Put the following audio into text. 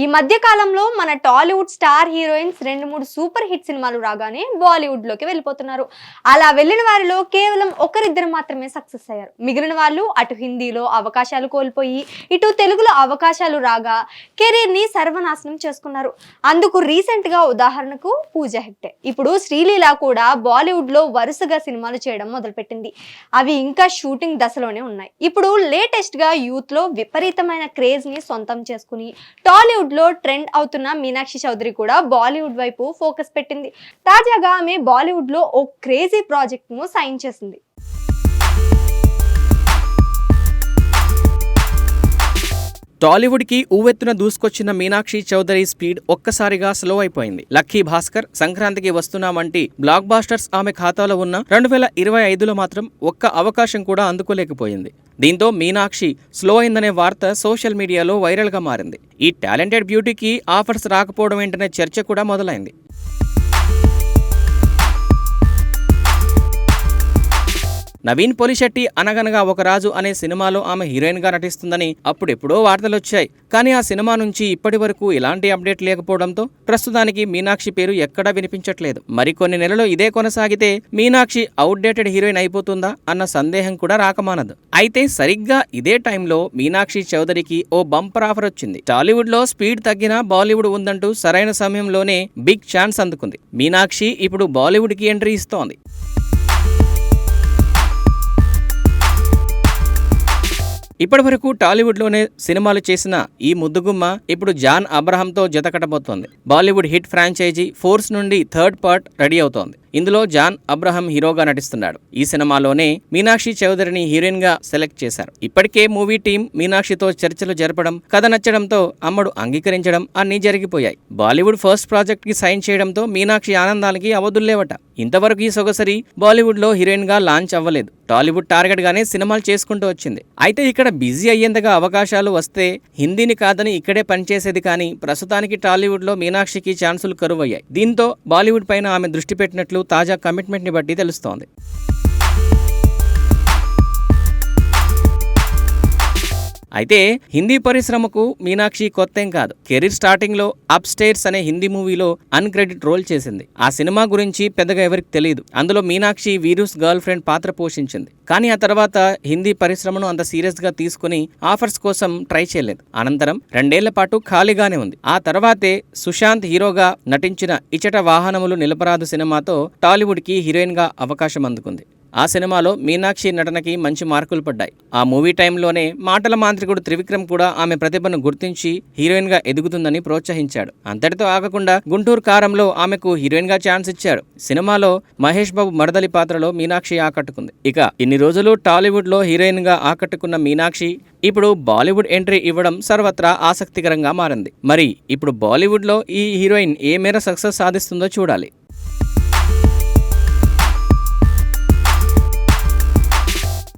ఈ మధ్య కాలంలో మన టాలీవుడ్ స్టార్ హీరోయిన్స్ రెండు మూడు సూపర్ హిట్ సినిమాలు రాగానే బాలీవుడ్లోకి వెళ్ళిపోతున్నారు. అలా వెళ్ళిన వారిలో కేవలం ఒకరిద్దరు మాత్రమే సక్సెస్ అయ్యారు. మిగిలిన వాళ్ళు అటు హిందీలో అవకాశాలు కోల్పోయి ఇటు తెలుగులో అవకాశాలు రాగా కెరీర్ని సర్వనాశనం చేసుకున్నారు. అందుకు రీసెంట్గా ఉదాహరణకు పూజ హెగ్డే. ఇప్పుడు శ్రీలీల కూడా బాలీవుడ్లో వరుసగా సినిమాలు చేయడం మొదలుపెట్టింది. అవి ఇంకా షూటింగ్ దశలోనే ఉన్నాయి. ఇప్పుడు లేటెస్ట్గా యూత్లో విపరీతమైన క్రేజ్ని సొంతం చేసుకుని టాలీవుడ్ లో ట్రెండ్ అవుతున్న మీనాక్షి చౌదరి కూడా బాలీవుడ్ వైపు ఫోకస్ పెట్టింది. తాజాగా ఆమె బాలీవుడ్లో ఓ క్రేజీ ప్రాజెక్ట్ను సైన్ చేసింది. టాలీవుడ్కి ఊవెత్తున దూసుకొచ్చిన మీనాక్షి చౌదరి స్పీడ్ ఒక్కసారిగా స్లో అయిపోయింది. లక్కీ భాస్కర్ సంక్రాంతికి వస్తున్నామంటే బ్లాక్ బాస్టర్స్ ఆమె ఖాతాలో ఉన్న రెండు వేల ఇరవై ఐదులో మాత్రం ఒక్క అవకాశం కూడా అందుకోలేకపోయింది. దీంతో మీనాక్షి స్లో అయిందనే వార్త సోషల్ మీడియాలో వైరల్గా మారింది. ఈ టాలెంటెడ్ బ్యూటీకి ఆఫర్స్ రాకపోవడం ఏంటనే చర్చ కూడా మొదలైంది. నవీన్ పొలిశెట్టి అనగనగా ఒక రాజు అనే సినిమాలో ఆమె హీరోయిన్గా నటిస్తుందని అప్పుడెప్పుడో వార్తలొచ్చాయి కానీ ఆ సినిమా నుంచి ఇప్పటి వరకు ఎలాంటి అప్డేట్ లేకపోవడంతో ప్రస్తుతానికి మీనాక్షి పేరు ఎక్కడా వినిపించట్లేదు. మరికొన్ని నెలలు ఇదే కొనసాగితే మీనాక్షి అవుట్డేటెడ్ హీరోయిన్ అయిపోతుందా అన్న సందేహం కూడా రాకమానదు. అయితే సరిగ్గా ఇదే టైంలో మీనాక్షి చౌదరికి ఓ బంపర్ ఆఫర్ వచ్చింది. టాలీవుడ్లో స్పీడ్ తగ్గినా బాలీవుడ్ ఉందంటూ సరైన సమయంలోనే బిగ్ ఛాన్స్ అందుకుంది. మీనాక్షి ఇప్పుడు బాలీవుడ్కి ఎంట్రీ ఇస్తోంది. ఇప్పటివరకు టాలీవుడ్లోనే సినిమాలు చేసిన ఈ ముద్దుగుమ్మ ఇప్పుడు జాన్ అబ్రహంతో జతకట్టబోతోంది బాలీవుడ్ హిట్ ఫ్రాంచైజీ ఫోర్స్ నుండి థర్డ్ పార్ట్ రెడీ అవుతోంది. ఇందులో జాన్ అబ్రహం హీరోగా నటిస్తున్నాడు. ఈ సినిమాలోనే మీనాక్షి చౌదరిని హీరోయిన్గా సెలెక్ట్ చేశారు. ఇప్పటికే మూవీ టీం మీనాక్షితో చర్చలు జరపడం కథ నచ్చడంతో అమ్మడు అంగీకరించడం అన్నీ జరిగిపోయాయి. బాలీవుడ్ ఫస్ట్ ప్రాజెక్ట్కి సైన్ చేయడంతో మీనాక్షి ఆనందానికి అవధుల్లేవట. ఇంతవరకు ఈ సొగసరి బాలీవుడ్లో హీరోయిన్గా లాంచ్ అవ్వలేదు. టాలీవుడ్ టార్గెట్ గానే సినిమాలు చేసుకుంటూ వచ్చింది. అయితే ఇక్కడ బిజీ అయ్యేందుగా అవకాశాలు వస్తే హిందీని కాదని ఇక్కడే పనిచేసేది కానీ ప్రస్తుతానికి టాలీవుడ్లో మీనాక్షికి ఛాన్సులు కరువయ్యాయి. దీంతో బాలీవుడ్ పైన ఆమె దృష్టి పెట్టినట్లు తాజా కమిట్మెంట్ని బట్టి తెలుస్తోంది. అయితే హిందీ పరిశ్రమకు మీనాక్షి కొత్తేం కాదు. కెరీర్ స్టార్టింగ్లో అప్ స్టేర్స్ అనే హిందీ మూవీలో అన్క్రెడిట్ రోల్ చేసింది. ఆ సినిమా గురించి పెద్దగా ఎవరికి తెలియదు అందులో మీనాక్షి వీరూస్ గర్ల్ ఫ్రెండ్ పాత్ర పోషించింది. కానీ ఆ తర్వాత హిందీ పరిశ్రమను అంత సీరియస్గా తీసుకుని ఆఫర్స్ కోసం ట్రై చేయలేదు. అనంతరం రెండేళ్ళ పాటు ఖాళీగానే ఉంది. ఆ తర్వాతే సుశాంత్ హీరోగా నటించిన ఇచట వాహనములు నిలపరాదు సినిమాతో టాలీవుడ్కి హీరోయిన్గా అవకాశం అందుకుంది. ఆ సినిమాలో మీనాక్షి నటనకి మంచి మార్కులు పడ్డాయి. ఆ మూవీ టైంలోనే మాటల మాంత్రికుడు త్రివిక్రమ్ కూడా ఆమె ప్రతిభను గుర్తించి హీరోయిన్గా ఎదుగుతుందని ప్రోత్సహించాడు. అంతటితో ఆగకుండా గుంటూరు కారంలో ఆమెకు హీరోయిన్గా ఛాన్స్ ఇచ్చాడు. సినిమాలో మహేష్ బాబు మరదలి పాత్రలో మీనాక్షి ఆకట్టుకుంది. ఇక ఇన్ని రోజులు టాలీవుడ్లో హీరోయిన్గా ఆకట్టుకున్న మీనాక్షి ఇప్పుడు బాలీవుడ్ ఎంట్రీ ఇవ్వడం సర్వత్రా ఆసక్తికరంగా మారింది. మరి ఇప్పుడు బాలీవుడ్లో ఈ హీరోయిన్ ఏ మేర సక్సెస్ సాధిస్తుందో చూడాలి.